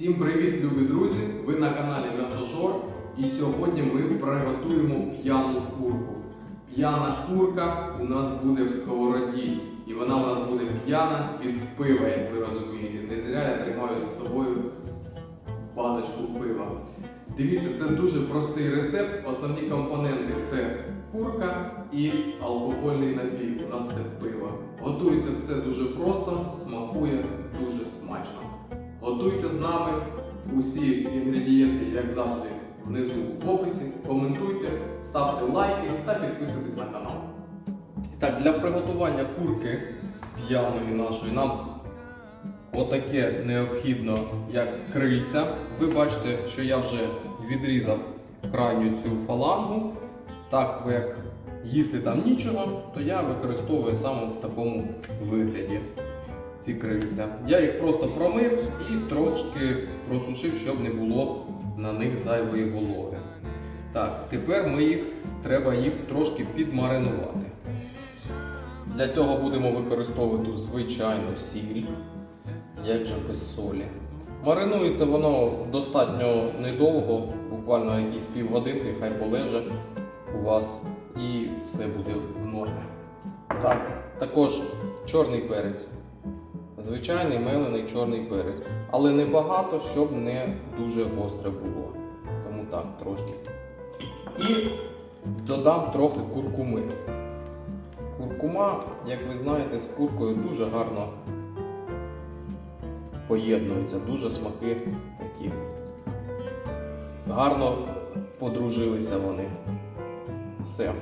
Всім привіт, любі друзі! Ви на каналі М'ясожор і сьогодні ми приготуємо п'яну курку. П'яна курка у нас буде в сковороді, і вона у нас буде п'яна від пива, як ви розумієте. Не зря я тримаю з собою баночку пива. Дивіться, це дуже простий рецепт. Основні компоненти це курка і алкогольний напій. У нас це пиво. Готується все дуже просто, смакує дуже смачно. Готуйте з нами усі інгредієнти, як завжди, внизу в описі. Коментуйте, ставте лайки та підписуйтесь на канал. Так, для приготування курки п'яної нашої нам отаке необхідно, як крильця. Ви бачите, що я вже відрізав крайню цю фалангу. Так як їсти там нічого, то я використовую саме в такому вигляді ці крильця. Я їх просто промив і трошки просушив, щоб не було на них зайвої вологи. Так, тепер ми їх, треба їх трошки підмаринувати. Для цього будемо використовувати звичайну сіль, як же без солі. Маринується воно достатньо недовго, буквально якісь півгодинки, хай полеже у вас і все буде в нормі. Так, також чорний перець. Звичайний мелений чорний перець. Але не багато, щоб не дуже гостре було. Тому так, трошки. І додам трохи куркуми. Куркума, як ви знаєте, з куркою дуже гарно поєднуються, дуже смаки такі. Гарно подружилися вони. Все,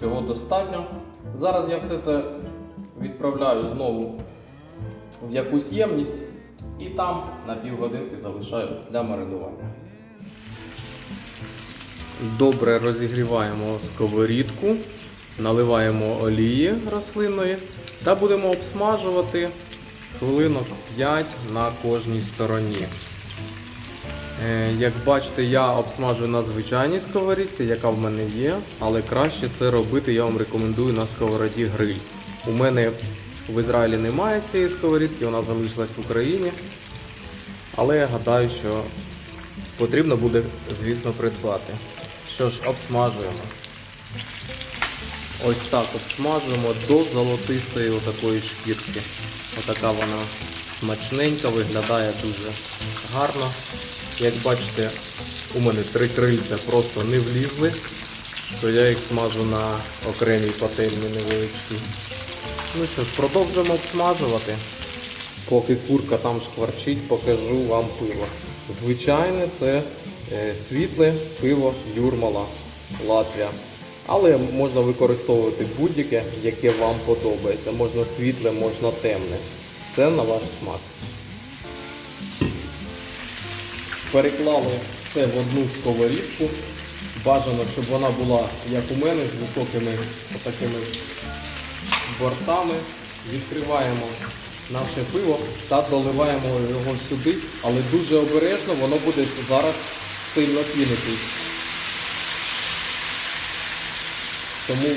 цього достатньо. Зараз я все це відправляю знову в якусь ємність і там на півгодинки залишаю для маринування. Добре розігріваємо сковорідку, наливаємо олії рослинної та будемо обсмажувати хвилинок 5 на кожній стороні. Е, Як бачите, я обсмажую на звичайній сковорідці, яка в мене є, але краще це робити я вам рекомендую на сковороді гриль. У мене в Ізраїлі немає цієї сковорідки, вона залишилась в Україні. Але я гадаю, що потрібно буде, звісно, придбати. Що ж, обсмажуємо. Ось так обсмажуємо до золотистої отакої шкірки. Отака вона смачненька, виглядає дуже гарно. Як бачите, у мене три крильця просто не влізли, то я їх смажу на окремій пательні невеличкій. Ну що ж, продовжуємо обсмажувати. Поки курка там шкварчить, покажу вам пиво. Звичайне це е, світле пиво Юрмала, Латвія. Але можна використовувати будь-яке, яке вам подобається. Можна світле, можна темне. Все на ваш смак. Переклали все в одну сковорідку. Бажано, щоб вона була, як у мене, з високими отакими бортами. Відкриваємо наше пиво та доливаємо його сюди, але дуже обережно воно буде зараз сильно пінитись. Тому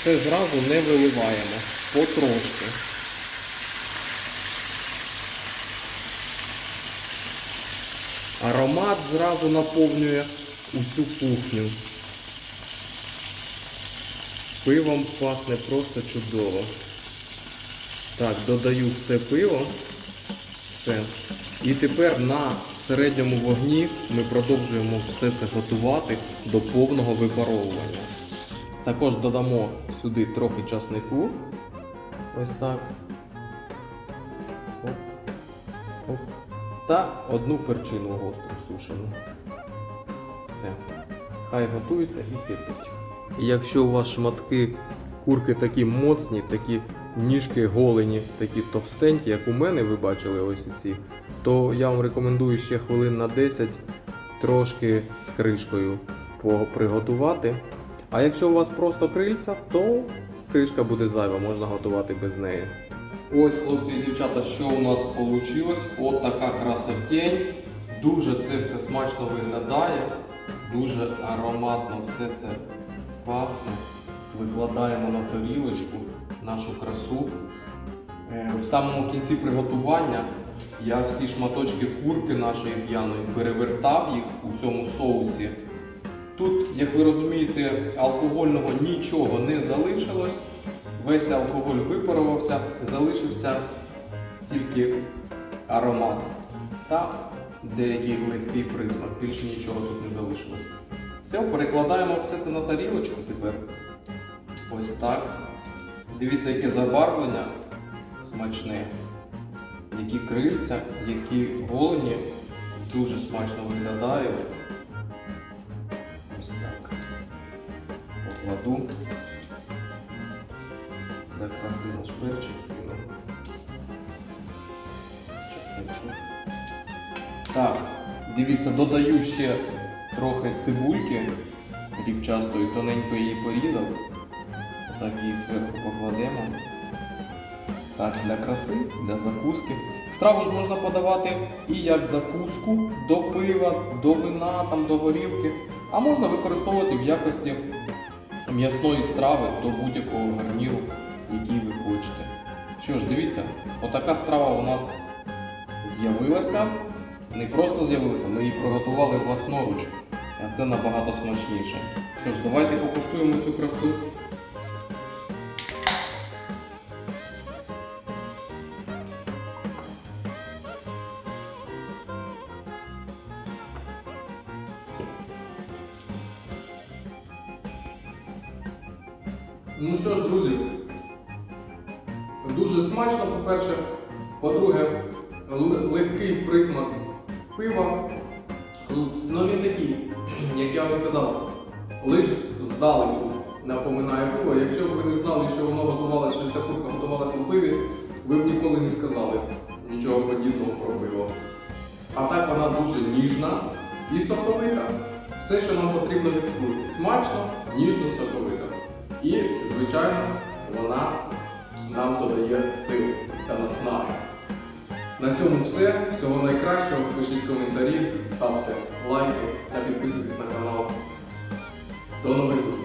все зразу не виливаємо, потрошки. Аромат зразу наповнює усю кухню. Пивом пахне просто чудово. Так, додаю все пиво. Все. І тепер на середньому вогні ми продовжуємо все це готувати до повного випаровування. Також додамо сюди трохи часнику. Ось так. Оп. Оп. Та одну перчину гостру сушену. Все. Хай готується і кипить. Якщо у вас шматки курки такі моцні, такі ніжки голені, такі товстенькі, як у мене, ви бачили ось ці, то я вам рекомендую ще хвилин на 10 трошки з кришкою приготувати. А якщо у вас просто крильця, то кришка буде зайва, можна готувати без неї. Ось, хлопці і дівчата, що у нас вийшло. От така красотень. Дуже це все смачно виглядає, дуже ароматно все це пахне. Викладаємо на тарілочку нашу красу. Е, В самому кінці приготування Я всі шматочки курки нашої п'яної перевертав їх у цьому соусі. Тут, як ви розумієте, алкогольного нічого не залишилось. Весь алкоголь випарувався, залишився тільки аромат та деякий легкий присмак. Більше нічого тут не залишилось. Все, перекладаємо все це на тарілочку тепер. Ось так. Дивіться, яке забарвлення смачне. Які крильця, які голені. Дуже смачно виглядає. Ось так. Покладу. Для краси наш перчик. Так, дивіться, додаю ще трохи цибульки рівчастої, тоненько її порізав. Так її зверху покладемо. Так, для краси, для закуски. Страву ж можна подавати і як закуску до пива, до вина, там, до горілки, а можна використовувати в якості м'ясної страви до будь-якого гарніру, який ви хочете. Що ж, дивіться, отака страва у нас з'явилася. Не просто з'явилася, ми її приготували власноруч, це набагато смачніше. Що ж, давайте покуштуємо цю красу. Ну що ж, друзі, дуже смачно, по-перше. По-друге, легкий присмак пива. Ну він такий, як я вам казав, лиш здалеку напоминає пиво. Якщо б ви не знали, що воно готувалося, що ця курка готувалася в пиві, ви б ніколи не сказали нічого подібного про пиво. А так вона дуже ніжна і соковита. Все, що нам потрібно від курки. Смачно, ніжно, соковита. І, звичайно, вона нам додає сил та наснаги. На цьому все. Всього найкращого. Пишіть коментарі, ставте лайки та підписуйтесь на канал. До нових зустрічей!